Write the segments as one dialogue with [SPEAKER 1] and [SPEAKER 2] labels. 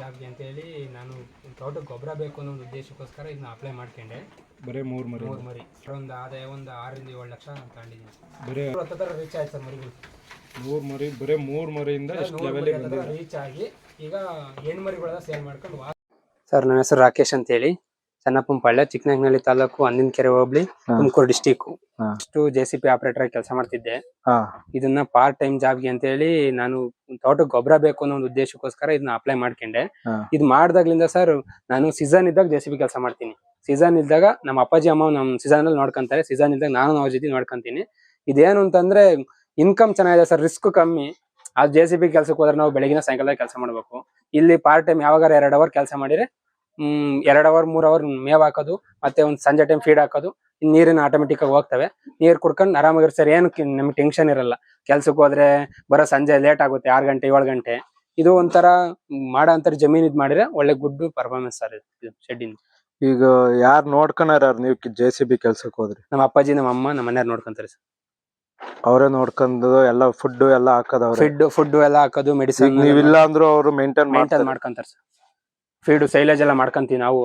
[SPEAKER 1] ಜಾಬ್ಗೆ ಅಂತೇಳಿ ನಾನು ತೋಟಕ್ಕೆ ಗೊಬ್ಬರ ಬೇಕು ಅನ್ನೋ ಒಂದು ಉದ್ದೇಶಕ್ಕೋಸ್ಕರ ಇದನ್ನ ಅಪ್ಲೈ ಮಾಡ್ಕೊಂಡೆ.
[SPEAKER 2] ಬರೇ ಮೂರು ಮರಿ
[SPEAKER 1] ಮೂರು ಮರಿ. ಒಂದು ಆದಾಯ ಒಂದು ಆರರಿಂದ ಏಳು ಲಕ್ಷ ತಗೊಂಡಿದ್ದೀನಿ
[SPEAKER 2] ಬರೀ
[SPEAKER 1] ರೀಚ್ ಆಯ್ತು ಸರ್ ಮರಿಗಳು.
[SPEAKER 2] ಮೂರು ಮರಿ ಬರೀ ಮೂರು ಮರಿಯಿಂದ
[SPEAKER 1] ರೀಚ್ ಆಗಿ ಈಗ ಹೆಣ್ಣು ಮರಿಗಳೆಲ್ಲ ಸೇಲ್ ಮಾಡ್ಕೊಂಡು ಸರ್ ನನ್ನ ಹೆಸರು ರಾಕೇಶ್ ಅಂತ ಹೇಳಿ ಚನ್ನಪ್ಪನಪಾಳ್ಯ ಚಿಕ್ಕನಹಳ್ಳಿ ತಾಲೂಕು ಅಂದಿನ ಕೆರೆ ಹೋಬಳಿ. ತುಮಕೂರು ಡಿಸ್ಟಿಕ್. ಅಷ್ಟು ಜೆ ಸಿ ಪಿ ಆಪರೇಟರ್ ಕೆಲಸ ಮಾಡ್ತಿದ್ದೆ. ಇದನ್ನ ಪಾರ್ಟ್ ಟೈಮ್ ಜಾಬ್ಗೆ ಅಂತ ಹೇಳಿ ನಾನು ತೋಟಕ್ಕೆ ಗೊಬ್ಬರ ಬೇಕು ಅನ್ನೋ ಒಂದು ಉದ್ದೇಶಕ್ಕೋಸ್ಕರ ಇದನ್ನ ಅಪ್ಲೈ ಮಾಡ್ಕೊಂಡೆ. ಇದ್ ಮಾಡ್ದಾಗ್ಲಿಂದ ಸರ್ ನಾನು ಸೀಸನ್ ಇದ್ದಾಗ ಜೆ ಸಿ ಬಿ ಕೆಲಸ ಮಾಡ್ತೀನಿ. ಸೀಸನ್ ಇದ್ದಾಗ ನಮ್ಮ ಅಪ್ಪಾಜಿ ಅಮ್ಮ ನಮ್ಮ ಸೀಸನ್ ಅಲ್ಲಿ ನೋಡ್ಕೊಂತಾರೆ. ಸೀಸನ್ ಇದ್ದಾಗ ನಾನು ಅವ್ರ ಜೊತೆ ನೋಡ್ಕೊಂತೀನಿ. ಇದೇನು ಅಂತಂದ್ರೆ ಇನ್ಕಮ್ ಚೆನ್ನಾಗಿದೆ ಸರ್ ರಿಸ್ಕ್ ಕಮ್ಮಿ. ಆ ಜೆ ಸಿ ಬಿ ಕೆಲಸಕ್ಕೆ ಹೋದ್ರೆ ನಾವು ಬೆಳಗಿನ ಸಾಯಂಕಾಲ ಕೆಲಸ ಮಾಡ್ಬೇಕು. ಇಲ್ಲಿ ಪಾರ್ಟ್ ಟೈಮ್ ಯಾವಾಗ ಎರಡು ಅವರ್ ಕೆಲಸ ಮಾಡಿದ್ರೆ ಹ್ಮ್ ಎರಡ್ ಅವರ್ ಮೂರ್ ಅವರ್ ಮೇವ್ ಹಾಕೋದು ಮತ್ತೆ ಒಂದ್ ಸಂಜೆ ಟೈಮ್ ಫೀಡ್ ಹಾಕೋದು ನೀರಿನ ಆಟೋಮೆಟಿಕ್ ಆಗಿ ಹೋಗ್ತವೆ. ನೀರ್ ಕುಡ್ಕೊಂಡು ಆರಾಮಾಗಿರ್ ಸರ್ ಏನು ನಮ್ಗೆ ಟೆನ್ಷನ್ ಇರಲ್ಲ. ಕೆಲ್ಸಕ್ಕೆ ಹೋದ್ರೆ ಬರೋ ಸಂಜೆ ಲೇಟ್ ಆಗುತ್ತೆ ಆರ್ ಗಂಟೆ ಏಳು ಗಂಟೆ. ಇದು ಒಂಥರ ಮಾಡೋ ಅಂತರ ಜಮೀನ್ ಇದ್ ಮಾಡಿದ್ರೆ ಒಳ್ಳೆ ಗುಡ್ ಪರ್ಫಾರ್ಮೆನ್ಸ್ ಸರ್ ಶೆಡ್
[SPEAKER 2] ಈಗ ಯಾರು ನೋಡ್ಕೊನಾರ ನೀವು ಜೆ ಸಿ ಬಿ ಕೆಲ್ಸಕ್ಕೆ ಹೋದ್ರಿ?
[SPEAKER 1] ನಮ್ಮ ಅಪ್ಪಾಜಿ ನಮ್ಮ ಅಮ್ಮ ನಮ್ಮ ಮನೆಯವ್ರು ನೋಡ್ಕೊಂತಾರೆ ಸರ್.
[SPEAKER 2] ಅವರೇ ನೋಡ್ಕೊಂಡು ಎಲ್ಲ ಫುಡ್ ಎಲ್ಲ ಹಾಕೋದು
[SPEAKER 1] ಫುಡ್ ಫಿಡ್ ಎಲ್ಲ ಹಾಕೋದು ಮೆಡಿಸಿನ್
[SPEAKER 2] ನೀವಿಲ್ಲ ಅಂದ್ರೂ ಅವರು ಮೇಂಟೈನ್
[SPEAKER 1] ಮಾಡ್ಕೊಂತಾರೆ ಸರ್. ಫೀಡ್ ಸೈಲೇಜ್ ಎಲ್ಲ ಮಾಡ್ಕೊಂತೀವಿ ನಾವು.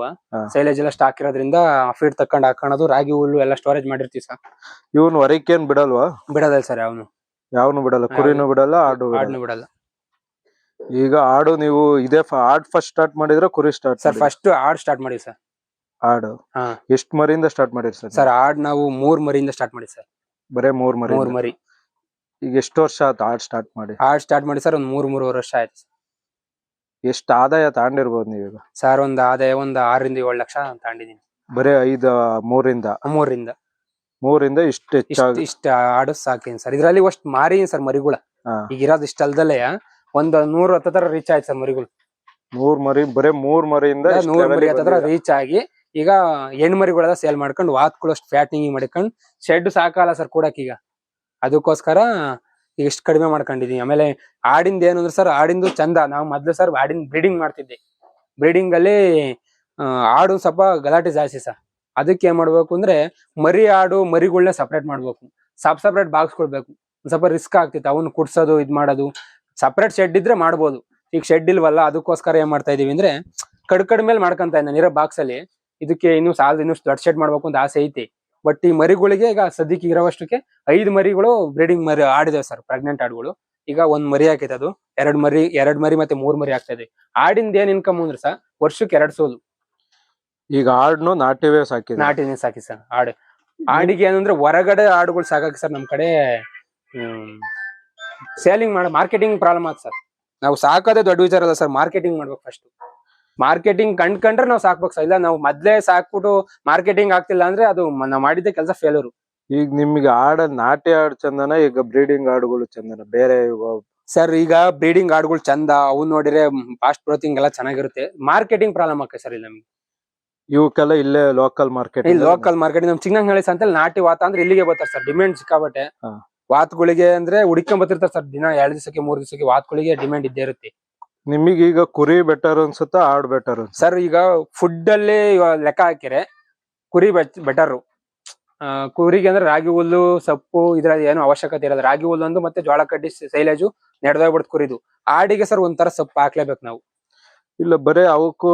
[SPEAKER 1] ಸೈಲೇಜ್ ಎಲ್ಲ ಸ್ಟಾಕ್ ಇರೋದ್ರಿಂದ ಫೀಡ್ ತಕೊಂಡ್ ಹಾಕೋಣದು ರಾಗಿ ಹುಲ್ಲು ಎಲ್ಲ ಸ್ಟೋರೇಜ್ ಮಾಡಿರ್ತೀವಿ ಸರ್
[SPEAKER 2] ಇವನ್ ಹೊರಕೇನ್ ಬಿಡಲ್ವಾ?
[SPEAKER 1] ಬಿಡೋದಲ್ಲ ಸರ್ ಅವನು
[SPEAKER 2] ಯಾವನು ಬಿಡಲ್ಲ ಕುರಿನು ಬಿಡಲ್ಲ ಆಡು.
[SPEAKER 1] ಆಡ್ನು ಬಿಡಲ್ಲ.
[SPEAKER 2] ಈಗ ಆಡು ನೀವು ಇದೇ ಆಡ್ ಫಸ್ಟ್ ಸ್ಟಾರ್ಟ್ ಮಾಡಿದ್ರೆ ಕುರಿ ಸ್ಟಾರ್ಟ್
[SPEAKER 1] ಸರ್ ಫಸ್ಟ್ ಆಡ್ ಸ್ಟಾರ್ಟ್ ಮಾಡಿ ಸರ್
[SPEAKER 2] ಆಡು.
[SPEAKER 1] ಹಾ.
[SPEAKER 2] ಎಷ್ಟ್ ಮರಿಯಿಂದ ಸ್ಟಾರ್ಟ್ ಮಾಡಿರಿ ಸರ್
[SPEAKER 1] ಸರ್ ಆಡ್ ನಾವು ಮೂರ್ ಮರಿಯಿಂದ ಸ್ಟಾರ್ಟ್ ಮಾಡಿ ಸರ್
[SPEAKER 2] ಬರೇ ಮೂರ್ ಮರಿ.
[SPEAKER 1] ಮೂರ್ ಮರಿ.
[SPEAKER 2] ಈಗ ಎಷ್ಟು ವರ್ಷ ಆಯ್ತು ಆಡ್ ಸ್ಟಾರ್ಟ್ ಮಾಡಿ?
[SPEAKER 1] ಆಡ್ ಸ್ಟಾರ್ಟ್ ಮಾಡಿ ಸರ್ ಒಂದ್ ಮೂರ್ ಮೂರುವರೆ ವರ್ಷ ಆಯ್ತು
[SPEAKER 2] ಎಷ್ಟ್ ಆದಾಯ ತಾಂಡಿರ್ಬೋದು ನೀವೀಗ?
[SPEAKER 1] ಸರ್ ಒಂದು ಆದಾಯ ಒಂದು ಆರರಿಂದ ಏಳು ಲಕ್ಷ ತಗೊಂಡಿದ್ದೀನಿ.
[SPEAKER 2] ಬರೇ ಐದು ಮೂರಿಂದ?
[SPEAKER 1] ಮೂರರಿಂದ.
[SPEAKER 2] ಮೂರಿಂದ ಇಷ್ಟು
[SPEAKER 1] ಇಷ್ಟ
[SPEAKER 2] ಹೆಚ್ಚಾಗಿ
[SPEAKER 1] ಇಷ್ಟ ಆಡು ಸಾಕೇನ್ ಸರ್. ಇದ್ರಲ್ಲಿ ಅಷ್ಟ್ ಮಾರಿ ಸರ್ ಮರಿಗಳ.
[SPEAKER 2] ಹಾ.
[SPEAKER 1] ಈಗ ಇರೋದು ಇಷ್ಟ ಅಲ್ದಲೆ ಒಂದ್ ನೂರ್ ಹತ್ತತ್ರ ರೀಚ್ ಆಯ್ತು ಸರ್ ಮರಿಗಳು.
[SPEAKER 2] ಮೂರ್ ಮರಿ ಬರೀ ಮೂರ್ ಮರಿಯಿಂದ ಇಷ್ಟ್
[SPEAKER 1] ನೂರ್
[SPEAKER 2] level
[SPEAKER 1] ಮರಿ
[SPEAKER 2] ಗೆ
[SPEAKER 1] ಹತ್ತತ್ರ
[SPEAKER 2] ಬಂದಿದೆ.
[SPEAKER 1] ರೀಚ್ ಆಗಿ ಈಗ ಹೆಣ್ಣು ಮರಿಗಳೆಲ್ಲ ಸೇಲ್ ಮಾಡ್ಕೊಂಡು ವಾತ್ಕೊಳ್ಳೋಷ್ಟು ಫ್ಯಾಟಿಂಗ್ ಮಾಡ್ಕೊಂಡು ಶೆಡ್ ಸಾಕಲ್ಲ ಸರ್ ಕೂಡಕ್ ಈಗ. ಅದಕ್ಕೋಸ್ಕರ ಇಷ್ಟು ಕಡಿಮೆ ಮಾಡ್ಕೊಂಡಿದೀನಿ. ಆಮೇಲೆ ಆಡಿಂದ ಏನು ಅಂದ್ರೆ ಸರ್, ಆಡಿಂದು ಚಂದ. ನಾವು ಮೊದ್ಲು ಸರ್ ಆಡಿನ ಬ್ರೀಡಿಂಗ್ ಮಾಡ್ತಿದ್ದೆ ಬ್ರೀಡಿಂಗ್ ಅಲ್ಲಿ ಆಡು ಸ್ವಲ್ಪ ಗಲಾಟೆ ಜಾಸ್ತಿ ಸರ್. ಅದಕ್ಕೆ ಏನ್ ಮಾಡ್ಬೇಕು ಅಂದ್ರೆ ಮರಿ ಆಡು ಮರಿಗಳನ್ನ ಸಪ್ರೇಟ್ ಮಾಡ್ಬೇಕು. ಸಪ್ ಸಪ್ರೇಟ್ ಬಾಕ್ಸ್ ಕೊಡ್ಬೇಕು. ಸ್ವಲ್ಪ ರಿಸ್ಕ್ ಆಗ್ತಿತ್ತು. ಅವನ್ನ ಕುಡ್ಸೋದು, ಇದ್ ಮಾಡೋದು. ಸಪ್ರೇಟ್ ಶೆಡ್ ಇದ್ರೆ ಮಾಡ್ಬೋದು. ಈಗ ಶೆಡ್ ಇಲ್ವಲ್ಲ, ಅದಕ್ಕೋಸ್ಕರ ಏನ್ ಮಾಡ್ತಾ ಇದೀವಿ ಅಂದ್ರೆ ಕಡ್ ಕಡ್ ಮೇಲೆ ಮಾಡ್ಕೊಂತ ಇದ್ದ ಇರೋ ಬಾಕ್ಸ್ ಅಲ್ಲಿ. ಇದಕ್ಕೆ ಇನ್ನು ಸಾಲ ಇನ್ನು ದೊಡ್ಡ ಶೆಡ್ ಮಾಡ್ಬೇಕು ಅಂತ ಆಸೆ ಐತಿ. ಬಟ್ ಈ ಮರಿಗಳಿಗೆ ಈಗ ಸದ್ಯಕ್ಕೆ ಇರೋವಷ್ಟಕ್ಕೆ ಐದು ಮರಿಗಳು ಬ್ರೀಡಿಂಗ್ ಮರಿ ಆಡಿದಾವೆ ಸರ್ ಪ್ರೆಗ್ನೆಂಟ್ ಆಡುಗಳು. ಈಗ ಒಂದ್ ಮರಿ ಹಾಕೈತೆ ಅದು ಎರಡ್ ಮರಿ ಎರಡ್ ಮರಿ ಮತ್ತೆ ಮೂರ್ ಮರಿ ಆಗ್ತಾ ಇದೆ. ಆಡಿಂದ ಏನ್ ಇನ್ಕಮ್ ಅಂದ್ರೆ ಸರ್ ವರ್ಷಕ್ಕೆ ಎರಡ್ ಸೋಲು.
[SPEAKER 2] ಈಗ ಆಡ್ನು ನಾಟಿವೇ ಸಾಕಿ
[SPEAKER 1] ನಾಟಿನೇ ಸಾಕಿ ಸರ್ ಆಡು. ಆಡಿಗೆ ಏನಂದ್ರೆ ಹೊರಗಡೆ ಆಡುಗಳು ಸಾಕಕ್ಕೆ ಸರ್ ನಮ್ ಕಡೆ ಸೇಲಿಂಗ್ ಮಾಡ ಮಾರ್ಕೆಟಿಂಗ್ ಪ್ರಾಬ್ಲಮ್ ಆತ್ ಸರ್ ನಾವು ಸಾಕೋದೇ ದೊಡ್ಡ ವಿಚಾರ ಅಲ್ಲ ಸರ್ ಮಾರ್ಕೆಟಿಂಗ್ ಮಾಡ್ಬೇಕು ಫಸ್ಟ್ ಮಾರ್ಕೆಟಿಂಗ್ ಕಂಡ್ಕೊಂಡ್ರೆ ನಾವು ಸಾಕ್ಬೇಕು ಇಲ್ಲ ನಾವು ಮೊದ್ಲೇ ಸಾಕ್ಬಿಟ್ಟು ಮಾರ್ಕೆಟಿಂಗ್ ಆಗ್ತಿಲ್ಲ ಅಂದ್ರೆ ಅದು ನಾವು ಮಾಡಿದ್ದೆ ಕೆಲಸ ಫೇಲೂರು
[SPEAKER 2] ಈಗ ನಿಮ್ಗೆ ಆಡ ನಾಟಿ ಆಡ್ ಚಂದನ ಈಗ ಬ್ರೀಡಿಂಗ್ ಆಡುಗಳು ಚಂದನ ಬೇರೆ
[SPEAKER 1] ಸರ್ ಈಗ ಬ್ರೀಡಿಂಗ್ ಆಡುಗಳು ಚಂದ ಅವು ನೋಡಿದ್ರೆ ಫಾಸ್ಟ್ ಗ್ರೋತಿಂಗ್ ಎಲ್ಲ ಚೆನ್ನಾಗಿರುತ್ತೆ. ಮಾರ್ಕೆಟಿಂಗ್ ಪ್ರಾಬ್ಲಮ್ ಆಗುತ್ತೆ ಸರ್ ಇಲ್ಲಿ ನಮ್ಗೆ.
[SPEAKER 2] ಇವಕ್ಕೆಲ್ಲ ಇಲ್ಲೇ ಲೋಕಲ್ ಮಾರ್ಕೆಟ್
[SPEAKER 1] ಇಲ್ಲಿ ಲೋಕಲ್ ಮಾರ್ಕೆಟ್ ನಮ್ ಚಿಕ್ಕನಹಳ್ಳಿ ಸಂತಲ್ಲಿ ನಾಟಿ ವಾತ ಅಂದ್ರೆ ಇಲ್ಲಿಗೆ ಬರ್ತಾರೆ ಸರ್ ಡಿಮ್ಯಾಂಡ್ ಸಿಕ್ಕಾಬಟ್ಟೆ. ವಾತ್ಗಳಿಗೆ ಅಂದ್ರೆ ಹುಡ್ಕೊಂಡ್ ಬರ್ತಿರ್ತಾರೆ ಸರ್ ದಿನ ಎರಡ್ ದಿವಸಕ್ಕೆ ಮೂರ್ ದಿವಸಕ್ಕೆ ವಾತ್ಗಳಿಗೆ ಡಿಮ್ಯಾಂಡ್ ಇದ್ದೇ ಇರುತ್ತೆ.
[SPEAKER 2] ನಿಮಗೆ ಈಗ ಕುರಿ ಬೆಟರ್ ಅನ್ಸುತ್ತಾ ಆಡ್ ಬೆಟರ್
[SPEAKER 1] ಸರ್ ಈಗ ಫುಡ್ ಅಲ್ಲಿ ಇವಾಗ ಲೆಕ್ಕ ಹಾಕಿರೆ ಕುರಿ ಬೆಟರ್. ಕುರಿಗೆ ಅಂದ್ರೆ ರಾಗಿ ಹುಲ್ಲು ಸೊಪ್ಪು ಇದ್ರ ಏನು ಅವಶ್ಯಕತೆ ಇರಲ್ಲ. ರಾಗಿ ಹುಲ್ಲು ಒಂದು ಮತ್ತೆ ಜೋಳ ಕಡ್ಡಿ ಸೈಲೇಜು ನೆಡ್ದೋಗ್ಬಿಡ್ತು ಕುರಿದು. ಆಡಿಗೆ ಸರ್ ಒಂಥರ ಸೊಪ್ಪು ಹಾಕ್ಲೇಬೇಕು ನಾವು.
[SPEAKER 2] ಇಲ್ಲ ಬರೇ ಅವಕ್ಕೂ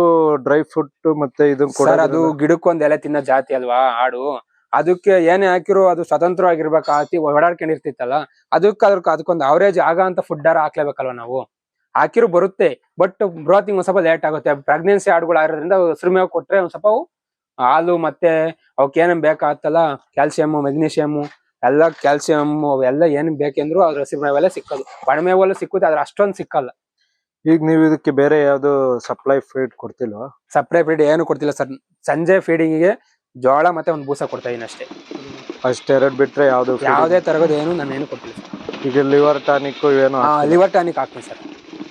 [SPEAKER 2] ಡ್ರೈ ಫ್ರೂಟ್ ಮತ್ತೆ ಇದು ಕೂಡ
[SPEAKER 1] ಸರ್ ಅದು ಗಿಡಕ್ಕೊಂದ್ ಎಲೆ ತಿನ್ನ ಜಾತಿ ಅಲ್ವಾ ಆಡು. ಅದಕ್ಕೆ ಏನೇ ಹಾಕಿರೋ ಅದು ಸ್ವತಂತ್ರವಾಗಿರ್ಬೇಕು ಆತಿ ಓಡಾಡ್ಕೊಂಡಿರ್ತಿತ್ತಲ್ಲ ಅದಕ್ಕೆ ಅದ್ರ ಅದಕ್ಕೊಂದು ಅವರೇಜ್ ಆಗ ಅಂತ ಫುಡ್ ಹಾಕ್ಲೇಬೇಕಲ್ವಾ ನಾವು? ಹಾಕಿರೋ ಬರುತ್ತೆ. ಬಟ್ ಬ್ರೋತಿಂಗ್ ಒಂದ್ ಸ್ವಲ್ಪ ಲೇಟ್ ಆಗುತ್ತೆ. ಪ್ರೆಗ್ನೆನ್ಸಿ ಆಡುಗಳು ಆಗಿರೋದ್ರಿಂದ ಸುರಿಮೇವ್ ಕೊಟ್ರೆ ಒಂದ್ ಸ್ವಲ್ಪ ಹಾಲು ಮತ್ತೆ ಅವಕ್ಕೆ ಏನೇನ್ ಬೇಕಾಗತ್ತಲ್ಲ ಕ್ಯಾಲ್ಸಿಯಮ್ ಮೆಗ್ನೀಷಿಯಮ್ ಎಲ್ಲ ಕ್ಯಾಲ್ಸಿಯಮ್ ಅವೆಲ್ಲ ಏನ್ ಬೇಕೆಂದ್ರು ಅದ್ರ ಹಸಿಮೇವೆಲ್ಲ ಸಿಕ್ಕೋದು. ಒಣಮೇವೆಲ್ಲ ಸಿಕ್ಕುತ್ತೆ ಆದ್ರೆ ಅಷ್ಟೊಂದು ಸಿಕ್ಕಲ್ಲ.
[SPEAKER 2] ಈಗ ನೀವು ಇದಕ್ಕೆ ಬೇರೆ ಯಾವ್ದು ಸಪ್ಲೈ ಫೀಡ್ ಕೊಡ್ತಿಲ್ವಾ?
[SPEAKER 1] ಸಪ್ಲೈ ಫೀಡ್ ಏನು ಕೊಡ್ತಿಲ್ಲ ಸರ್. ಸಂಜೆ ಫೀಡಿಂಗಿಗೆ ಜೋಳ ಮತ್ತೆ ಒಂದು ಬೂಸ ಕೊಡ್ತಾ ಇದೀನಿ ಅಷ್ಟೇ.
[SPEAKER 2] ಎರಡು ಬಿಟ್ರೆ ಯಾವ್ದು
[SPEAKER 1] ಯಾವುದೇ ತರಗದ ಏನು ನಾನು ಏನು ಕೊಟ್ಟಿಲ್ಲ
[SPEAKER 2] ಈಗ ಲಿವರ್ ಟಾನಿಕ್ ಏನು
[SPEAKER 1] ಲಿವರ್ ಟಾನಿಕ್ ಹಾಕ್ತೀನಿ ಸರ್.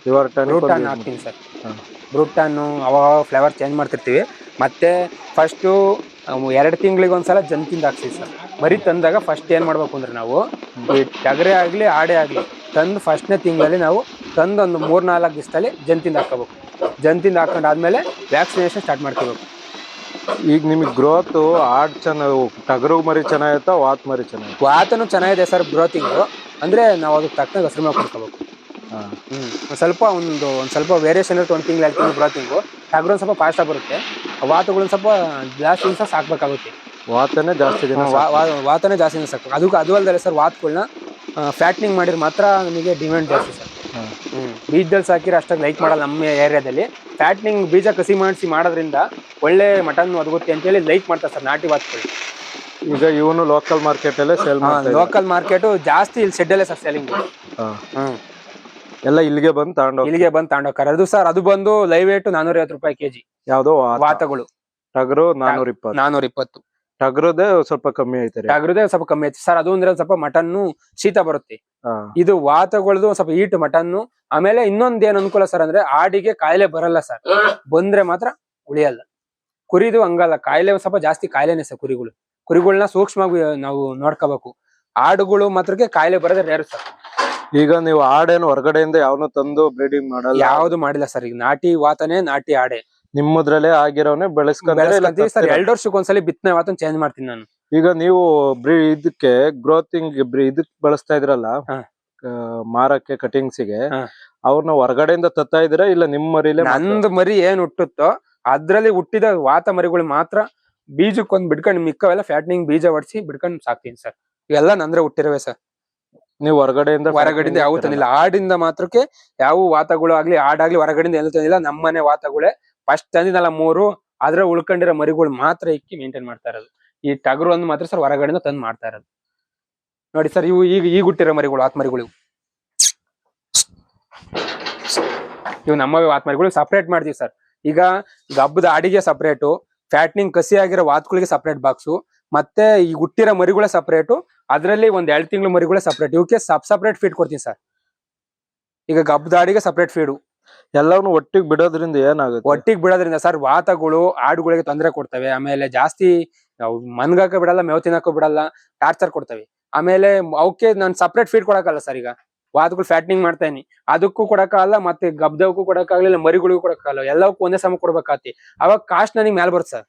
[SPEAKER 2] ಲಿವರ್
[SPEAKER 1] ಟನ್ ಟಾನ್
[SPEAKER 2] ಟಾನಿಕ್
[SPEAKER 1] ಹಾಕ್ತೀನಿ ಸರ್.
[SPEAKER 2] ಬ್ರೂಟಾನು
[SPEAKER 1] ಬ್ರೂಟ್ ಟಾನು ಅವಾಗ ಫ್ಲೇವರ್ ಚೇಂಜ್ ಮಾಡ್ತಿರ್ತೀವಿ. ಮತ್ತೆ ಫಸ್ಟು ಎರಡು ತಿಂಗಳಿಗೆ ಒಂದ್ಸಲ ಜಂತಿಂದ ಹಾಕ್ತೀವಿ ಸರ್. ಮರಿ ತಂದಾಗ ಫಸ್ಟ್ ಏನು ಮಾಡ್ಬೇಕು ಅಂದ್ರೆ ನಾವು ಈ ಟಗರೆ ಆಗಲಿ ಆಡೆ ಆಗಲಿ ತಂದು ಫಸ್ಟ್ನೇ ತಿಂಗಳಲ್ಲಿ ನಾವು ತಂದು ಒಂದು ಮೂರು ನಾಲ್ಕು ದಿವಸದಲ್ಲಿ ಜಂತಿಂದ ಹಾಕೋಬೇಕು ಜಂತಿಂದ ಹಾಕೊಂಡಾದ್ಮೇಲೆ ವ್ಯಾಕ್ಸಿನೇಷನ್ ಸ್ಟಾರ್ಟ್ ಮಾಡ್ಕೋಬೇಕು.
[SPEAKER 2] ಈಗ ನಿಮಗೆ ಗ್ರೋತ್ ಆಡ್ ಚೆನ್ನಾಗಿ ಟಗರು ಮರಿ ಚೆನ್ನಾಗಿತ್ತ ವಾತ್ ಮರಿ ಚೆನ್ನಾಗಿ
[SPEAKER 1] ವಾತನು ಚೆನ್ನಾಗಿದೆ ಸರ್ ಗ್ರೋತಿಂಗು ಅಂದ್ರೆ ನಾವು ಅದಕ್ಕೆ ತಕ್ಕಂಗೆ ಹಸಿರು ಮೇವು ಕೊಡ್ಕೋಬೇಕು.
[SPEAKER 2] ಹಾ.
[SPEAKER 1] ಹ್ಮ್ ಸ್ವಲ್ಪ ಒಂದು ಒಂದ್ ಸ್ವಲ್ಪ ವೇರಿಯೇಷನ್ ಇರುತ್ತೆ ಒಂದ್ ತಿಂಗಳು ಎರಡು ತಿಂಗಳು ಬ್ರೋತಿಂಗು ಟಗರು ಒಂದ್ ಸ್ವಲ್ಪ ಫಾಸ್ಟಾಗಿ ಬರುತ್ತೆ. ವಾತಗಳು ಸ್ವಲ್ಪ ಜಾಸ್ತಿ ದಿನ ಸಾಕ್ಬೇಕಾಗುತ್ತೆ.
[SPEAKER 2] ವಾತನೇ ಜಾಸ್ತಿ ದಿನ
[SPEAKER 1] ವಾತನೇ ಜಾಸ್ತಿ ದಿನ ಸಾಕು ಅದು ಅದು ಅಲ್ಲದೆ ಸರ್ ವಾತ್ಗಳನ್ನ ಫ್ಯಾಟ್ನಿಂಗ್ ಮಾಡಿದ್ರೆ ಮಾತ್ರ ನಮಗೆ ಡಿಮ್ಯಾಂಡ್ ಜಾಸ್ತಿ ಸರ್. ಹ್ಞೂ ಬೀಜದಲ್ಲಿ ಸಾಕಿರೋ ಅಷ್ಟಾಗಿ ಲೈಕ್ ಮಾಡಲ್ಲ ನಮ್ಮ ಏರಿಯಾದಲ್ಲಿ ಫ್ಯಾಟ್ನಿಂಗ್ ಬೀಜ ಕಸಿ ಮಾಡಿಸಿ ಮಾಡೋದ್ರಿಂದ ಒಳ್ಳೆ ಮಟನ್ ಒದಗುತ್ತೆ ಅಂತೇಳಿ ಲೈಕ್ ಮಾಡ್ತಾರೆ ಸರ್ ನಾಟಿ ವಾತ್ಗಳು.
[SPEAKER 2] ಈಗ ಇವನು ಲೋಕಲ್ ಮಾರ್ಕೆಟ್ ಅಲ್ಲೇ ಸೇಲ್ ಮಾಡ್ತಾರೆ
[SPEAKER 1] ಲೋಕಲ್ ಮಾರ್ಕೆಟ್ ಜಾಸ್ತಿ ಇಲ್ಲಿ ಶೆಡ್ಡಲ್ಲೇ ಸರ್ ಸೆಲ್ಲಿಂಗ್
[SPEAKER 2] ಹಾ. ಎಲ್ಲ ಇಲ್ಲಿಗೆ ಬಂದು ತಗೊಂಡು
[SPEAKER 1] ಇಲ್ಲಿಗೆ ಬಂದು ತಗೊಂಡೋಗ್ತಾರೆ. ಅದು ಸರ್ ಅದು ಬಂದು ಲೈವ್ ವೇಟ್ ನಾನೂರ ಐವತ್ತು ರೂಪಾಯಿ ಕೆಜಿ.
[SPEAKER 2] ಯಾವ್ದೋ ವಾತ.
[SPEAKER 1] ವಾತಗಳು.
[SPEAKER 2] ಟಗರು ನಾನೂರ ಇಪ್ಪತ್ತು
[SPEAKER 1] ನಾನೂರ ಇಪ್ಪತ್ತು
[SPEAKER 2] ಟಗರದೇ ಸ್ವಲ್ಪ ಕಮ್ಮಿ ಐತೆ ರೀ.
[SPEAKER 1] ಟಗರದೇ ಸ್ವಲ್ಪ ಕಮ್ಮಿ ಐತಿ. ಸರ್ ಅದು ಅಂದ್ರೆ ಸ್ವಲ್ಪ ಮಟನ್ ಶೀತ ಬರುತ್ತೆ. ಇದು ವಾತಗಳದು ಸ್ವಲ್ಪ ಈಟ್ ಮಟನ್ ಆಮೇಲೆ ಇನ್ನೊಂದ್ ಏನ್ ಅನುಕೂಲ ಸರ್ ಅಂದ್ರೆ ಆಡಿಗೆ ಕಾಯಿಲೆ ಬರಲ್ಲ ಸರ್. ಬಂದ್ರೆ ಮಾತ್ರ ಉಳಿಯಲ್ಲ. ಕುರಿದು ಹಂಗಲ್ಲ. ಕಾಯಿಲೆ ಸ್ವಲ್ಪ ಜಾಸ್ತಿ ಕಾಯಿಲೆನೆ ಸರ್ ಕುರಿಗಳು. ಕುರಿಗಳನ್ನ ಸೂಕ್ಷ್ಮವಾಗಿ ನಾವು ನೋಡ್ಕೋಬೇಕು. ಆಡುಗಳು ಮಾತ್ರಕ್ಕೆ ಕಾಯಿಲೆ ಬರೋದೇ ರೇರು ಸರ್.
[SPEAKER 2] ಈಗ ನೀವು ಆಡೇನು ಹೊರಗಡೆಯಿಂದ ಯಾವನು ತಂದು ಬ್ರೀಡಿಂಗ್ ಮಾಡಲ್ಲ.
[SPEAKER 1] ಯಾವ್ದು ಮಾಡಿಲ್ಲ ಸರ್. ಈಗ ನಾಟಿ ವಾತನೇ ನಾಟಿ ಆಡೆ.
[SPEAKER 2] ನಿಮ್ಮದ್ರಲ್ಲೇ ಆಗಿರೋನೆ
[SPEAKER 1] ಬೆಳೆಸ್ಕೊಂಡ್ರೆ ಸರ್. ಎರಡು ವರ್ಷಕ್ಕೆ ಒಂದ್ಸಲಿ ಬಿತ್ತನೆ ವಾತನ್ ಚೇಂಜ್ ಮಾಡ್ತೀನಿ ನಾನು.
[SPEAKER 2] ಈಗ ನೀವು ಬ್ರೀ ಇದಕ್ಕೆ ಗ್ರೋತಿಂಗ್ ಇದಕ್ ಬಳಸ್ತಾ ಇದ್ರಲ್ಲ ಮಾರಕ್ಕೆ ಕಟಿಂಗ್ಸ್ಗೆ ಅವ್ರನ್ನ ಹೊರಗಡೆಯಿಂದ ತತ್ತಾ ಇದೀರಾ ಇಲ್ಲ ನಿಮ್ಮ ಮರಿಲೇ?
[SPEAKER 1] ನಂದು ಮರಿ ಏನ್ ಹುಟ್ಟುತ್ತೋ ಅದ್ರಲ್ಲಿ ಹುಟ್ಟಿದ ವಾತ ಮರಿಗಳು ಮಾತ್ರ ಬೀಜಕ್ಕೊಂದ್ ಬಿಡ್ಕೊಂಡು ಮಿಕ್ಕವೆಲ್ಲ ಫ್ಯಾಟ್ನಿಂಗ್ ಬೀಜ ಹೊಡ್ಸಿ ಬಿಡ್ಕೊಂಡು ಸಾಕ್ತೀನಿ ಸರ್. ಇವೆಲ್ಲ ನಂದ್ರೆ ಹುಟ್ಟಿರವೆ ಸರ್.
[SPEAKER 2] ನೀವು ಹೊರಗಡೆಯಿಂದ
[SPEAKER 1] ಹೊರಗಡೆಯಿಂದ ಯಾವ ತಂದಿಲ್ಲ ಆಡಿಂದ ಮಾತ್ರಕ್ಕೆ ಯಾವ ವಾತಗಳು ಆಗ್ಲಿ ಆಡಾಗ್ಲಿ ಹೊರಗಡೆಯಿಂದ ಎಲ್ಲ ತಂದಿಲ್ಲ ನಮ್ಮನೆ ವಾತಗಳೇ ಫಸ್ಟ್ ತಂದಿದ್ದಲ್ಲ ಮೂರು ಆದ್ರೆ ಉಳ್ಕೊಂಡಿರೋ ಮರಿಗಳು ಮಾತ್ರ ಇಕ್ಕಿ ಮೇಂಟೈನ್ ಮಾಡ್ತಾ ಇರೋದು. ಈ ಟಗರು ಒಂದು ಮಾತ್ರ ಸರ್ ಹೊರಗಡೆಯಿಂದ ತಂದು ಮಾಡ್ತಾ ಇರೋದು. ನೋಡಿ ಸರ್ ಇವು ಈಗ ಈಗ ಹುಟ್ಟಿರೋ ಮರಿಗಳು ಆತ್ಮರಿಗಳು ಇವು. ಇವು ನಮ್ಮವೇ ಆತ್ಮರಿಗಳು ಸಪ್ರೇಟ್ ಸಪರೇಟ್ ಮಾಡ್ತೀವಿ ಸರ್ ಈಗ ಗಬ್ಬದ ಆಡಿಗೆ ಸಪ್ರೇಟು ಫ್ಯಾಟ್ನಿಂಗ್ ಕಸಿ ಆಗಿರೋ ವಾತ್ಗಳಿಗೆ ಸಪ್ರೇಟ್ ಬಾಕ್ಸು ಮತ್ತೆ ಈ ಹುಟ್ಟಿರೋ ಮರಿಗಳೇ ಸಪರೇಟು ಅದರಲ್ಲಿ ಒಂದ್ ಎರಡು ತಿಂಗಳು ಮರಿಗಳೇ ಸಪರೇಟ್ ಇವಕ್ಕೆ ಸಬ್ ಸಪ್ರೇಟ್ ಫೀಡ್ ಕೊಡ್ತೀನಿ ಸರ್ ಈಗ ಗಬ್ ದಾಡಿಗೆ ಸಪರೇಟ್ ಫೀಡು
[SPEAKER 2] ಎಲ್ಲವನ್ನು ಒಟ್ಟಿಗೆ ಬಿಡೋದ್ರಿಂದ ಏನಾಗುತ್ತೆ?
[SPEAKER 1] ಒಟ್ಟಿಗೆ ಬಿಡೋದ್ರಿಂದ ಸರ್ ವಾತಗಳು ಆಡುಗಳಿಗೆ ತೊಂದರೆ ಕೊಡ್ತವೆ. ಆಮೇಲೆ ಜಾಸ್ತಿ ಮನ್ಗಾಕ ಬಿಡಲ್ಲ ಮೇವ್ ತಿನ್ನಕ್ಕೂ ಬಿಡಲ್ಲ ಟಾರ್ಚರ್ ಕೊಡ್ತವೆ. ಆಮೇಲೆ ಅವಕ್ಕೆ ನಾನು ಸಪ್ರೇಟ್ ಫೀಡ್ ಕೊಡಕ್ಕಲ್ಲ ಸರ್ ಈಗ. ವಾತಗಳು ಫ್ಯಾಟ್ನಿಂಗ್ ಮಾಡ್ತಾ ಇದೀನಿ ಅದಕ್ಕೂ ಕೊಡಕ್ಕಾಗಲ್ಲ ಮತ್ತೆ ಗಬ್ದವಕ್ಕೂ ಕೊಡಕ್ಕಾಗಲಿಲ್ಲ ಮರಿಗಳಿಗೂ ಕೊಡಕ್ಕಾಗಲ್ಲ ಎಲ್ಲವಕ್ಕೂ ಒಂದೇ ಸಮ ಕೊಡ್ಬೇಕಾತಿ. ಅವಾಗ ಕಾಸ್ಟ್ ನನಗೆ ಮೇಲೆ ಬರುತ್ತೆ ಸರ್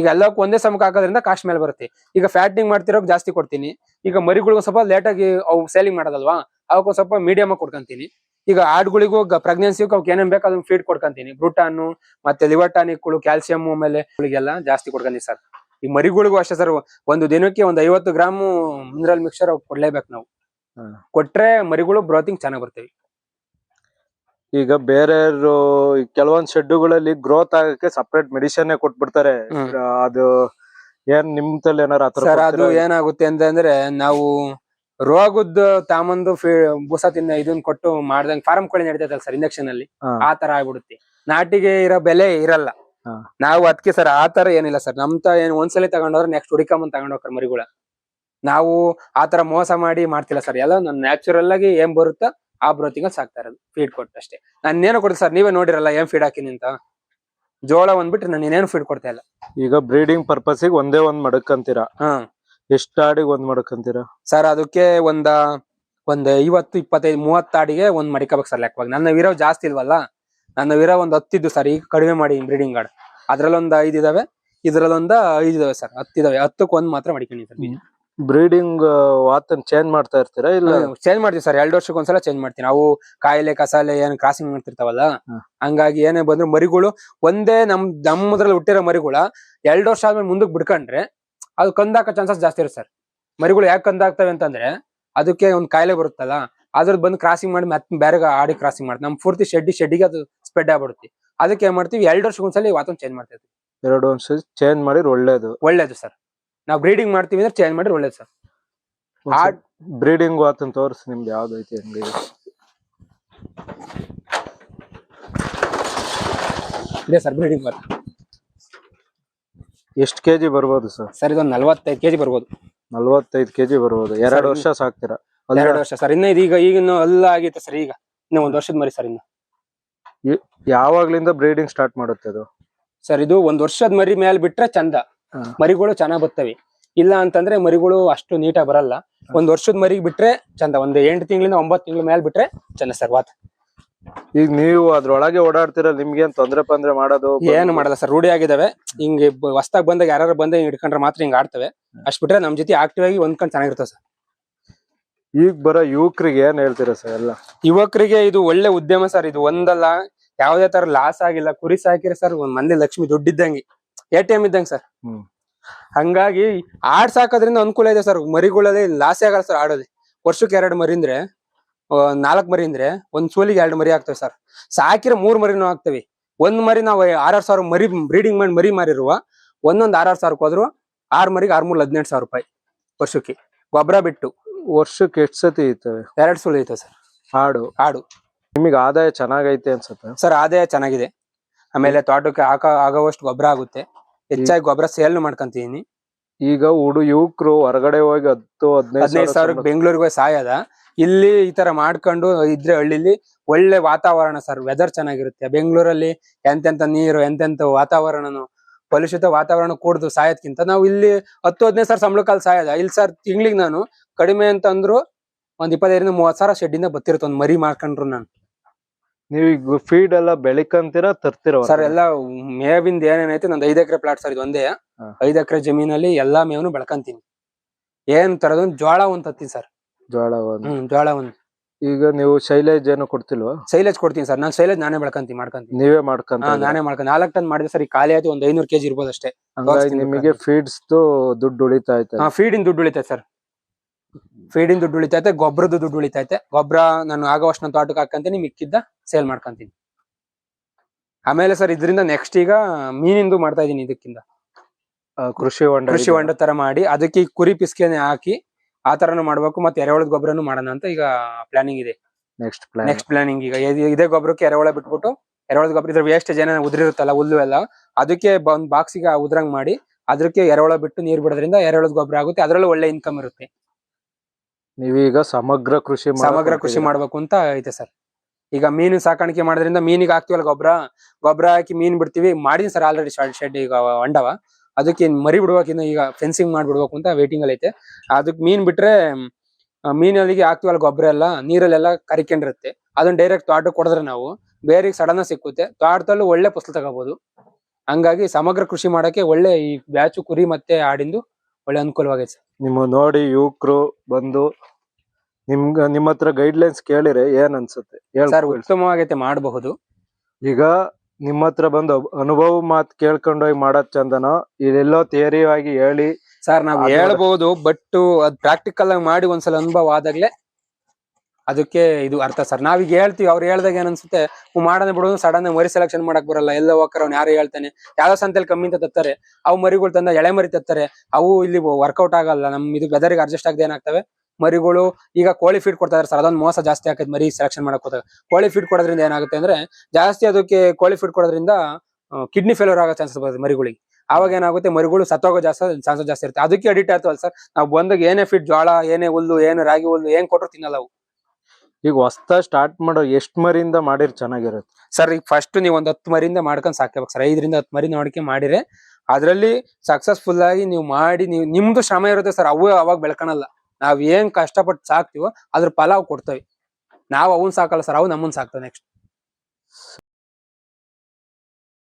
[SPEAKER 1] ಈಗ ಎಲ್ಲಕ್ಕೂ ಒಂದೇ ಸಮಕ್ಕೆ ಹಾಕೋದ್ರಿಂದ ಕಾಸ್ಟ್ ಮೇಲೆ ಬರುತ್ತೆ. ಈಗ ಫ್ಯಾಟ್ನಿಂಗ್ ಮಾಡ್ತಿರೋಕ್ ಜಾಸ್ತಿ ಕೊಡ್ತೀನಿ. ಈಗ ಮರಿಗಳಿಗೂ ಸ್ವಲ್ಪ ಲೇಟಾಗಿ ಅವು ಸೇಲಿಂಗ್ ಮಾಡೋದಲ್ವಾ? ಅವಕ್ಕೂ ಸ್ವಲ್ಪ ಮೀಡಿಯಮ್ ಆಗಿ ಕೊಡ್ಕೊಂತೀನಿ. ಈಗ ಆಡ್ಗಳಿಗೂ ಪ್ರೆಗ್ನೆನ್ಸಿಗೂ ಅವಕ್ಕೆ ಏನೇನ್ ಬೇಕು ಅದನ್ನ ಫೀಡ್ ಕೊಡ್ಕೊಂತೀನಿ. ಬ್ರೂಟಾನು ಮತ್ತೆ ಲಿವರ್ ಟಾನಿಕ್ಗಳು ಕ್ಯಾಲ್ಸಿಯಂ ಆಮೇಲೆ ಗಳಿಗೆಲ್ಲ ಜಾಸ್ತಿ ಕೊಡ್ಕೊಂತೀನಿ ಸರ್. ಈ ಮರಿಗಳಿಗೂ ಅಷ್ಟೇ ಸರ್ ಒಂದು ದಿನಕ್ಕೆ ಒಂದು ಐವತ್ತು ಗ್ರಾಮು ಮಿನರಲ್ ಮಿಕ್ಸರ್ ಕೊಡ್ಲೇಬೇಕು ನಾವು. ಕೊಟ್ರೆ ಮರಿಗಳು ಬ್ರೋತಿಂಗ್ ಚೆನ್ನಾಗ್ ಬರ್ತವೆ.
[SPEAKER 2] ಈಗ ಬೇರೆ ಕೆಲವೊಂದ್ ಶೆಡ್ಡುಗಳಲ್ಲಿ ಗ್ರೋತ್ ಆಗಕ್ಕೆ ಸಪರೇಟ್ ಮೆಡಿಸಿನ್ ಕೊಟ್ಬಿಡ್ತಾರೆ. ಅದು ಏನ್ ನಿಮ್ ತಲೆ ಏನಾರ
[SPEAKER 1] ಸರ್ ಅದು ಏನಾಗುತ್ತೆ ಅಂತಂದ್ರೆ ನಾವು ರೋಗದ ತಾಮಂದು ಬೂಸ ತಿನ್ನ ಇದನ್ನ ಕೊಟ್ಟು ಮಾಡ್ದಂಗ್ ಫಾರಂ ಕೋಳಿ ನಡೀತೈತಲ್ಲ ಸರ್ ಇಂಜೆಕ್ಷನ್ ಅಲ್ಲಿ. ಆ ತರ ಆಗ್ಬಿಡುತ್ತೆ. ನಾಟಿಗೆ ಇರೋ ಬೆಲೆ ಇರಲ್ಲ. ನಾವು ಅದಕ್ಕೆ ಸರ್ ಆ ತರ ಏನಿಲ್ಲ ಸರ್ ನಮ್ ತ ಏನ್ ಒಂದ್ಸಲಿ ತಗೊಂಡ್ರೆ ನೆಕ್ಸ್ಟ್ ಹುಡಿಕೊಂಬಂದ್ ತಗೊಂಡೋಗ್ರ ಮರಿಗಳ. ನಾವು ಆ ತರ ಮೋಸ ಮಾಡಿ ಮಾಡ್ತಿಲ್ಲ ಸರ್ ಎಲ್ಲ ನ್ಯಾಚುರಲ್ ಆಗಿ ಏನ್ ಬರುತ್ತೋ ಆ ಬ್ರೋತಿಂಗ್ ಸಾಕ್ತಾ ಇರೋದು ಫೀಡ್ ಕೊಟ್ಟು ಅಷ್ಟೇ ನಾನು ಏನೋ ಕೊಡ್ತೀನಿ ಸರ್ ನೀವೇ ನೋಡಿರಲ್ಲ ಏನ್ ಫೀಡ್ ಹಾಕಿನಿ ಅಂತ? ಜೋಳ ಒಂದ್ಬಿಟ್ರೆ ನಾನು ಇನ್ನೇನು ಫೀಡ್ ಕೊಡ್ತಾ ಇಲ್ಲ.
[SPEAKER 2] ಈಗ ಬ್ರೀಡಿಂಗ್ ಪರ್ಪಸ್ಗೆ ಒಂದೇ ಒಂದ್ ಮಡಕಂತೀರಾ
[SPEAKER 1] ಹಾ.
[SPEAKER 2] ಎಷ್ಟ್ ಆಡಿಗೆ ಒಂದ್ ಮಡಕಂತೀರಾ
[SPEAKER 1] ಸರ್ ಅದಕ್ಕೆ ಒಂದ ಒಂದ್ ಐವತ್ತು ಇಪ್ಪತ್ತೈದು ಮೂವತ್ತು ಆಡಿಗೆ ಒಂದ್ ಮಡಿಕೋಬೇಕು ಸರ್ ಲೆಕ್ಕವಾಗಿ. ನನ್ನ ವೀರ ಜಾಸ್ತಿ ಇಲ್ವಲ್ಲ? ನನ್ನ ವೀರ ಒಂದ್ ಹತ್ತಿದ್ದು ಸರ್ ಈಗ ಕಡಿಮೆ ಮಾಡಿ ಬ್ರೀಡಿಂಗ್ ಗಾರ್ಡ್ ಅದ್ರಲ್ಲೊಂದ್ ಐದ್ ಇದಾವೆ ಇದ್ರಲ್ಲೊಂದ ಐದ್ ಇದಾವೆ ಸರ್ ಹತ್ತಿದಾವೆ ಹತ್ತಕ್ಕೆ ಒಂದ್ ಮಾತ್ರ ಮಡಿಕೊಂಡಿ ಸರ್
[SPEAKER 2] ಬ್ರೀಡಿಂಗ್ ವಾತನ್ ಚೇಂಜ್ ಮಾಡ್ತಾ ಇರ್ತೀರಾ ಇಲ್ಲ?
[SPEAKER 1] ಚೇಂಜ್ ಮಾಡ್ತೀವಿ ಸರ್. ಎರಡು ವರ್ಷಕ್ಕೆ ಒಂದ್ಸಲ ಚೇಂಜ್ ಮಾಡ್ತೀನಿ ಅವು ಕಾಯಿಲೆ ಕಸಾಲೆ ಏನ್ ಕ್ರಾಸಿಂಗ್ ಮಾಡ್ತಿರ್ತಾವಲ್ಲ ಹಂಗಾಗಿ ಏನೇ ಬಂದ್ರು ಮರಿಗಳು ಒಂದೇ ನಮ್ ನಮ್ಮದ್ರಲ್ಲಿ ಹುಟ್ಟಿರೋ ಮರಿಗಳ ಎರಡು ವರ್ಷ ಆದ್ಮೇಲೆ ಮುಂದಕ್ಕೆ ಬಿಡ್ಕೊಂಡ್ರೆ ಅದು ಕಂದಾಕ ಚಾನ್ಸಸ್ ಜಾಸ್ತಿ ಇರುತ್ತೆ ಸರ್. ಮರಿಗಳು ಯಾಕೆ ಕಂದಾಗ್ತವೆ ಅಂತಂದ್ರೆ ಅದಕ್ಕೆ ಒಂದು ಕಾಯಿಲೆ ಬರುತ್ತಲ್ಲ ಅದ್ರದ್ದು ಬಂದು ಕ್ರಾಸಿಂಗ್ ಮಾಡಿ ಮತ್ತೆ ಬೇರೆ ಆಡಿ ಕ್ರಾಸಿಂಗ್ ಮಾಡ್ತೀವಿ. ನಮ್ ಪೂರ್ತಿ ಶೆಡ್ಡಿ ಶೆಡ್ಡಿಗೆ ಅದು ಸ್ಪ್ರೆಡ್ ಆಗ್ಬಿಡುತ್ತೆ. ಅದಕ್ಕೆ ಏನ್ ಮಾಡ್ತೀವಿ ಎರಡು ವರ್ಷಕ್ಕೆ ಒಂದ್ಸಲಿ ವಾತಾವರಣ ಚೇಂಜ್ ಮಾಡ್ತೀವಿ
[SPEAKER 2] ಎರಡು ವರ್ಷ ಚೇಂಜ್ ಮಾಡಿದ್ರೆ ಒಳ್ಳೇದು.
[SPEAKER 1] ಒಳ್ಳೇದು ಸರ್. ನಾವು ಬ್ರೀಡಿಂಗ್ ಮಾಡ್ತೀವಿ ಅಂದ್ರೆ ಚೇಂಜ್ ಮಾಡಿದ್ರೆ ಒಳ್ಳೇದು ಸರ್. ಆಡ್-
[SPEAKER 2] ಬ್ರೀಡಿಂಗ್ ಆತನ್ ತೋರಿಸಿ ನಿಮ್ದು ಯಾವ್ದೈತಿ ಹಂಗೆ.
[SPEAKER 1] ಇದೆ ಸರ್ ಬ್ರೀಡಿಂಗ್ ಬರ್
[SPEAKER 2] ಎಷ್ಟು ಕೆಜಿ ಬರ್ಬೋದು ಸರ್
[SPEAKER 1] ಸರ್ ಇದೊಂದು ನಲ್ವತ್ತೈದು ಕೆಜಿ ಬರ್ಬೋದು.
[SPEAKER 2] ನಲ್ವತ್ತೈದು ಕೆಜಿ ಬರ್ಬೋದು. ಎರಡು ವರ್ಷ ಸಾಕ್ತೀರಾ?
[SPEAKER 1] ಎರಡು ವರ್ಷ ಸರ್ ಇನ್ನ ಇದೀಗ ಈಗ ಇನ್ನು ಎಲ್ಲ ಆಗಿತ್ತು ಸರ್ ಈಗ. ಇನ್ನು ಒಂದು ವರ್ಷದ ಮರಿ ಸರ್ ಇನ್ನು.
[SPEAKER 2] ಯಾವಾಗ್ಲಿಂದ ಬ್ರೀಡಿಂಗ್ ಸ್ಟಾರ್ಟ್ ಮಾಡುತ್ತೆ ಅದು?
[SPEAKER 1] ಸರ್ ಇದು ಒಂದು ವರ್ಷದ ಮರಿ ಮೇಲೆ ಬಿಟ್ರೆ ಚಂದ. ಮರಿಗಳು ಚೆನ್ನಾಗ್ ಬರ್ತವೆ. ಇಲ್ಲ ಅಂತಂದ್ರೆ ಮರಿಗಳು ಅಷ್ಟು ನೀಟಾಗಿ ಬರಲ್ಲ. ಒಂದ್ ವರ್ಷದ ಮರಿಗೆ ಬಿಟ್ರೆ ಚಂದ. ಒಂದ್ ಎಂಟು ತಿಂಗಳಿಂದ ಒಂಬತ್ತು ತಿಂಗಳ ಮೇಲೆ ಬಿಟ್ರೆ ಚಂದ ಸರ್ ವಾತ್.
[SPEAKER 2] ಈಗ ನೀವು ಅದ್ರೊಳಗೆ ಓಡಾಡ್ತಿರೋ ನಿಮ್ಗೆ ತೊಂದ್ರೆ ಪಂದ್ರೆ ಮಾಡೋದು?
[SPEAKER 1] ಏನು ಮಾಡಲ್ಲ ಸರ್ ರೂಢಿ ಆಗಿದಾವೆ. ಹಿಂಗೆ ಹೊಸ್ದಾಗ ಬಂದಾಗ ಯಾರು ಬಂದ ಹಿಂಗ್ ಹಿಡ್ಕೊಂಡ್ರೆ ಮಾತ್ರ ಹಿಂಗ್ ಆಡ್ತವೆ. ಅಷ್ಟ್ ಬಿಟ್ರೆ ನಮ್ ಜೊತೆ ಆಕ್ಟಿವ್ ಆಗಿ ಹೊಂದ್ಕೊಂಡ್ ಚೆನ್ನಾಗಿರ್ತವೆ ಸರ್.
[SPEAKER 2] ಈಗ ಬರೋ ಯುವಕರಿಗೆ ಏನ್ ಹೇಳ್ತೀರಾ ಸರ್ ಎಲ್ಲ?
[SPEAKER 1] ಯುವಕರಿಗೆ ಇದು ಒಳ್ಳೆ ಉದ್ಯಮ ಸರ್ ಇದು ಒಂದಲ್ಲ. ಯಾವ್ದೇ ತರ ಲಾಸ್ ಆಗಿಲ್ಲ. ಕುರಿ ಸಾಕಿರ ಸರ್ ಒಂದ್ ಮಂದಿ ಲಕ್ಷ್ಮಿ ದುಡ್ಡಿದ್ದಂಗೆ. ಎ ಟಿ ಎಂ ಇದ್ದಂಗೆ ಸರ್.
[SPEAKER 2] ಹ್ಮ್.
[SPEAKER 1] ಹಂಗಾಗಿ ಆಡ್ ಸಾಕೋದ್ರಿಂದ ಅನುಕೂಲ ಇದೆ ಸರ್. ಮರಿಗಳಲ್ಲಿ ಲಾಸ್ ಆಗಲ್ಲ ಸರ್ ಆಡೋದು. ವರ್ಷಕ್ಕೆ ಎರಡು ಮರಿ ಅಂದ್ರೆ ನಾಲ್ಕು ಮರಿ ಅಂದ್ರೆ ಒಂದ್ ಸೋಲಿಗೆ ಎರಡು ಮರಿ ಆಗ್ತವೆ ಸರ್. ಸಾಕಿರೋ ಮೂರ್ ಮರಿನೂ ಆಗ್ತವೆ. ಒಂದ್ ಮರಿ ನಾವು ಆರಾರು ಸಾವಿರ ಮರಿ ಬ್ರೀಡಿಂಗ್ ಮಾಡಿ ಮರಿ ಮಾರಿರುವ ಒಂದೊಂದ್ ಆರ್ ಸಾವಿರಕ್ಕೆ ಹೋದ್ರು ಆರ್ ಮರಿಗೆ ಆರ್ ಮೂರ್ ಹದಿನೆಂಟು ಸಾವಿರ ರೂಪಾಯಿ ವರ್ಷಕ್ಕೆ. ಗೊಬ್ಬರ ಬಿಟ್ಟು.
[SPEAKER 2] ವರ್ಷಕ್ಕೆ ಎಷ್ಟು ಸತಿ ಇರ್ತವೆ?
[SPEAKER 1] ಎರಡು ಸುಳಿ ಐತೆ ಸರ್.
[SPEAKER 2] ಹಾಡು
[SPEAKER 1] ಆಡು.
[SPEAKER 2] ನಿಮಗೆ ಆದಾಯ ಚೆನ್ನಾಗೈತೆ ಅನ್ಸುತ್ತೆ?
[SPEAKER 1] ಸರ್ ಆದಾಯ ಚೆನ್ನಾಗಿದೆ. ಆಮೇಲೆ ತೋಟಕ್ಕೆ ಹಾಕ ಆಗೋವಷ್ಟು ಗೊಬ್ಬರ ಆಗುತ್ತೆ. ಹೆಚ್ಚಾಗಿ ಗೊಬ್ಬರ ಸೇಲ್ ಮಾಡ್ಕೊಂತೀನಿ
[SPEAKER 2] ಈಗ ಹುಡು ಯುವಕರು ಹೊರಗಡೆ ಹೋಗಿ ಹತ್ತು ಹದಿನೈದು
[SPEAKER 1] ಸಾವಿರ ಬೆಂಗಳೂರಿಗೆ ಹೋಗಿ ಸಾಯದ. ಇಲ್ಲಿ ಈ ತರ ಮಾಡ್ಕೊಂಡು ಇದ್ರೆ ಹಳ್ಳಿಲಿ ಒಳ್ಳೆ ವಾತಾವರಣ ಸರ್ ವೆದರ್ ಚೆನ್ನಾಗಿರುತ್ತೆ. ಬೆಂಗಳೂರಲ್ಲಿ ಎಂತೆಂತ ನೀರು ಎಂತೆಂತ ವಾತಾವರಣನು ಕಲುಷಿತ ವಾತಾವರಣ ಕೂಡದು ಸಾಯೋದ್ಕಿಂತ ನಾವು ಇಲ್ಲಿ ಹತ್ತು ಹದಿನೈದು ಸಾವಿರ ಸಂಬಳಕಾಲ ಸಾಯದ. ಇಲ್ಲಿ ಸರ್ ತಿಂಗ್ಳಿಗೆ ನಾನು ಕಡಿಮೆ ಅಂತಂದ್ರು ಒಂದ್ ಇಪ್ಪತ್ತೈದರಿಂದ ಮೂವತ್ ಸಾವಿರ ಶೆಡ್ಡಿಂದ ಬತ್ತಿರುತ್ತೆ ಒಂದ್ ಮರಿ ಮಾಡ್ಕೊಂಡ್ರು ನಾನು.
[SPEAKER 2] ನೀವು ಈಗ ಫೀಡ್ ಎಲ್ಲ ಬೆಳಿಕಂತೀರಾ ತರ್ತಿರ
[SPEAKER 1] ಸರ್ ಎಲ್ಲ ಮೇವಿಂದ ಏನೇನೈತೆ ನಂದು ಐದ್ ಎಕರೆ ಪ್ಲಾಟ್ ಸರ್ ಇದು ಒಂದೇ. ಐದ್ ಎಕರೆ ಜಮೀನಲ್ಲಿ ಎಲ್ಲಾ ಮೇವನು ಬೆಳ್ಕಂತೀನಿ. ಏನ್ ತರದ್ ಜೋಳ ಒಂದ್ ತತ್ತೀನಿ ಸರ್.
[SPEAKER 2] ಜೋಳ ಒಂದ್.
[SPEAKER 1] ಹ್ಮ್ ಜೋಳ ಒಂದ್.
[SPEAKER 2] ಈಗ ನೀವು ಶೈಲೇಜ್ ಏನು ಕೊಡ್ತಿಲ್ವಾ?
[SPEAKER 1] ಶೈಲೇಜ್ ಕೊಡ್ತೀನಿ ಸರ್. ನಾನು ಶೈಲೇಜ್ ನಾನೇ ಬೆಳ್ಕಂತೀನಿ ಮಾಡ್ಕಂತೀನಿ.
[SPEAKER 2] ನೀವೇ ಮಾಡ್ಕಂತ
[SPEAKER 1] ನಾನೇ ಮಾಡ್ಕೊಂಡು ನಾಲ್ಕು ಟನ್ ಮಾಡಿದ್ರೆ ಸರ್ ಈ ಖಾಲಿ ಆಯ್ತು ಒಂದ್ ಐನೂರು ಕೆಜಿ ಇರ್ಬೋದು ಅಷ್ಟೇ
[SPEAKER 2] ನಿಮಗೆ ಫೀಡ್ಸ್ ದುಡ್ಡು ಉಳಿತಾ ಐತೆ.
[SPEAKER 1] ಹಾ ಫೀಡಿನ ದುಡ್ಡು ಉಳಿತೈತೆ ಸರ್. ಫೀಡಿನ ದುಡ್ಡು ಉಳಿತೈತೆ ಗೊಬ್ಬರದ ದುಡ್ಡು ಉಳಿತೈತೆ. ಗೊಬ್ಬರ ನಾನು ಆಗೋವಷ್ಟು ನನ್ನ ತೋಟಕ್ಕೆ ಹಾಕಂತೀನಿ ಮಿಕ್ಕಿದ್ದ ಸೇಲ್ ಮಾಡ್ಕೊಂತೀನಿ. ಆಮೇಲೆ ಸರ್ ಇದರಿಂದ ನೆಕ್ಸ್ಟ್ ಈಗ ಮೀನಿಂದು ಮಾಡ್ತಾ ಇದೀನಿ ಇದಕ್ಕಿಂತ
[SPEAKER 2] ಕೃಷಿ ಹೊಂಡ
[SPEAKER 1] ಕೃಷಿ ಹೊಂಡ ತರ ಮಾಡಿ ಅದಕ್ಕೆ ಈ ಕುರಿ ಪಿಸ್ಕೆನೆ ಹಾಕಿ ಆ ತರನು ಮಾಡ್ಬೇಕು ಮತ್ತೆ ಎರೆಹುಳದ ಗೊಬ್ಬರನು ಮಾಡೋಣ ಅಂತ ಈಗ ಪ್ಲಾನಿಂಗ್ ಇದೆ.
[SPEAKER 2] ನೆಕ್ಸ್ಟ್ ಪ್ಲಾನ್
[SPEAKER 1] ನೆಕ್ಸ್ಟ್ ಪ್ಲಾನಿಂಗ್ ಈಗ. ಇದ್- ಇದೇ ಗೊಬ್ಬರಕ್ಕೆ ಎರೆಹುಳ ಬಿಟ್ಬಿಟ್ಟು ಎರೆಹುಳದ ಗೊಬ್ಬರ ಇದ್ರ ವೇಸ್ಟ್ ಜನ ಉದ್ರಿರುತ್ತಲ್ಲ ಹುಲ್ಲು ಎಲ್ಲ ಅದಕ್ಕೆ ಒಂದ್ ಬಾಕ್ಸಿಗೆ ಉದ್ರಂಗ್ ಮಾಡಿ ಅದಕ್ಕೆ ಎರೆಹುಳ ಬಿಟ್ಟು ನೀರ್ ಬಿಡೋದ್ರಿಂದ ಎರೆಹುಳದ ಗೊಬ್ಬರ ಆಗುತ್ತೆ ಅದರಲ್ಲೂ ಒಳ್ಳೆ ಇನ್ಕಮ್ ಇರುತ್ತೆ.
[SPEAKER 2] ನೀವೀಗ ಸಮಗ್ರ ಕೃಷಿ
[SPEAKER 1] ಸಮಗ್ರ ಕೃಷಿ. ಮಾಡ್ಬೇಕು ಅಂತ ಐತೆ ಸರ್. ಈಗ ಮೀನು ಸಾಕಾಣಿಕೆ ಮಾಡೋದ್ರಿಂದ ಮೀನಿಗೆ ಹಾಕ್ತಿವಲ್ಲ ಗೊಬ್ಬರ ಗೊಬ್ಬರ ಹಾಕಿ ಮೀನ್ ಬಿಡ್ತೀವಿ. ಮಾಡಿದೀನಿ ಸರ್ ಆಲ್ರೆಡಿ ಶೆಡ್ ಈಗ ಹೊಂಡವ ಅದಕ್ಕೆ ಮರಿ ಬಿಡ್ಬೇಕಿನ್ನ ಈಗ ಫೆನ್ಸಿಂಗ್ ಮಾಡ್ಬಿಡ್ಬೇಕು ಅಂತ ವೇಟಿಂಗ್ ಅಲ್ಲಿ ಐತೆ. ಅದಕ್ಕೆ ಮೀನ್ ಬಿಟ್ರೆ ಮೀನಲ್ಲಿಗೆ ಹಾಕ್ತಿವಲ್ಲ ಗೊಬ್ಬರ ಎಲ್ಲ ನೀರಲ್ಲೆಲ್ಲ ಕರಿಕೊಂಡಿರುತ್ತೆ. ಅದನ್ನ ಡೈರೆಕ್ಟ್ ತೋಟಕ್ಕೆ ಕೊಡಿದ್ರೆ ನಾವು ಬೇರೆ ಸಡನ್ ಸಿಕ್ಕುತ್ತೆ. ತೋಟದಲ್ಲೂ ಒಳ್ಳೆ ಫಸಲು ತಗೋಬಹುದು ಹಂಗಾಗಿ ಸಮಗ್ರ ಕೃಷಿ ಮಾಡಕ್ಕೆ ಒಳ್ಳೆ ಈ ಬ್ಯಾಚು ಕುರಿ ಮತ್ತೆ ಆಡಿಂದು ಒಳ್ಳೆ ಅನುಕೂಲವಾಗೈತೆ ಸರ್.
[SPEAKER 2] ನಿಮ್ಮ ನೋಡಿ ಯುವಕರು ಬಂದು ನಿಮ್ಗ ನಿಮ್ಮ ಹತ್ರ ಗೈಡ್ಲೈನ್ಸ್ ಕೇಳಿರೆ ಏನ್ ಅನ್ಸುತ್ತೆ ಹೇಳ್
[SPEAKER 1] ಸರ್. ಉತ್ತಮವಾಗೈತೆ ಮಾಡಬಹುದು
[SPEAKER 2] ಈಗ ನಿಮ್ಮ ಹತ್ರ ಬಂದು ಅಬ್- ಅನುಭವ ಮಾತು ಕೇಳ್ಕೊಂಡೋಗಿ ಮಾಡೋದ್ ಚಂದನ ಇಲ್ಲೆಲ್ಲೋ ಥಿಯರಿ ಆಗಿ ಹೇಳಿ
[SPEAKER 1] ಸರ್ ನಾವು
[SPEAKER 2] ಹೇಳಬಹುದು
[SPEAKER 1] ಹೇಳ್ಬಹುದು ಬಟ್ ಅದ್ ಪ್ರಾಕ್ಟಿಕಲ್ ಆಗಿ ಮಾಡಿ ಒಂದ್ಸಲ ಅನುಭವ ಆದಾಗ್ಲೇ ಅದಕ್ಕೆ ಇದು ಅರ್ಥ ಸರ್. ನಾವೀಗ ಹೇಳ್ತೀವಿ, ಅವ್ರು ಹೇಳ್ದಾಗ ಏನ್ ಅನ್ಸುತ್ತೆ ಮಾಡೋದೇ ಬಿಡೋದು ಬಿಡು ಸಡನ್ ಮರಿ ಸೆಲೆಕ್ಷನ್ ಮಾಡಕ್ ಬರಲ್ಲ, ಎಲ್ಲ ಹೋಗ್ತಾರ ಅವ್ನು ಯಾರು ಹೇಳ್ತಾನೆ. ಯಾವ್ದೋ ಸಂತೆಲಿ ಕಮ್ಮಿ ಅಂತ ತತ್ತಾರೆ. ಅವು ಮರಿಗಳು ತಂದ ಎಳೆ ಮರಿ ತತ್ತಾರೆ. ಅವು ಇಲ್ಲಿ ವರ್ಕೌಟ್ ಆಗಲ್ಲ, ನಮ್ ಇದು ವೆದರ್ಗೆ ಅಡ್ಜಸ್ಟ್ ಆಗದೆ ಏನಾಗ್ತವೆ? ಮರಿಗಳು, ಈಗ ಕೋಳಿ ಫೀಡ್ ಕೊಡ್ತಾ ಇದಾರೆ ಸರ್, ಅದೊಂದು ಮೋಸ ಜಾಸ್ತಿ ಆಗ್ತದೆ ಮರಿ ಸೆಲೆಕ್ಷನ್ ಮಾಡಕ್ ಹೋದಾಗ. ಕೋಳಿ ಫೀಡ್ ಕೊಡೋದ್ರಿಂದ ಏನಾಗುತ್ತೆ ಅಂದ್ರೆ, ಜಾಸ್ತಿ ಅದಕ್ಕೆ ಕೋಳಿ ಫೀಡ್ ಕೊಡೋದ್ರಿಂದ ಕಿಡ್ನಿ ಫೇಲ್ಯೂರ್ ಆಗೋ ಚಾನ್ಸಸ್ ಬರುತ್ತೆ ಮರಿಗಳಿಗೆ. ಆವಾಗ ಏನಾಗುತ್ತೆ, ಮರಿಗಳು ಸತ್ತೋಗೋ ಜಾಸ್ತಿ ಚಾನ್ಸಸ್ ಜಾಸ್ತಿ ಇರುತ್ತೆ. ಅದಕ್ಕೆ ಅಡಿಕ್ಟ್ ಆಯ್ತು ಸರ್. ನಾವು ಬಂದಾಗ ಏನೇ ಫೀಡ್ ಜೋಳ ಏನೇ ಹುಲ್ಲು, ಏನು ರಾಗಿ ಹುಲ್ಲು, ಏನ್ ಕೊಟ್ಟರು ತಿನ್ನಲ್ಲ ಅವು.
[SPEAKER 2] ಈಗ ಹೊಸ್ತಾ ಸ್ಟಾರ್ಟ್ ಮಾಡೋ ಎಷ್ಟ್ ಮರಿಯಿಂದ ಮಾಡಿರ್ ಚೆನ್ನಾಗಿರುತ್ತೆ.
[SPEAKER 1] ಸರ್ ಈಗ ಫಸ್ಟ್ ನೀವು ಒಂದ್ ಹತ್ತು ಮರಿಯಿಂದ ಮಾಡ್ಕೊಂಡ್ ಸಾಕ್ಬೇಕು ಸರ್ ಐದರಿಂದ ಹತ್ತು ಮರಿ ನೋಡ್ಕೆ ಮಾಡಿರೆ ಅದರಲ್ಲಿ ಸಕ್ಸಸ್ಫುಲ್ ಆಗಿ ನೀವು ಮಾಡಿ ನೀವು ನಿಮ್ದು ಶ್ರಮ ಇರುತ್ತೆ ಸರ್ ಅವು ಅವಾಗ ಬೆಳ್ಕೊಳಲ್ಲ ನಾವ್ ಏನ್ ಕಷ್ಟಪಟ್ಟು ಸಾಕ್ತಿವೋ ಅದ್ರ ಫಲ ಅವು ಕೊಡ್ತವೆ. ನಾವು ಅವನ್ ಸಾಕಲ್ಲ ಸರ್ ಅವು ನಮ್ಮನ್ ಸಾಕ್ತವೆ ನೆಕ್ಸ್ಟ್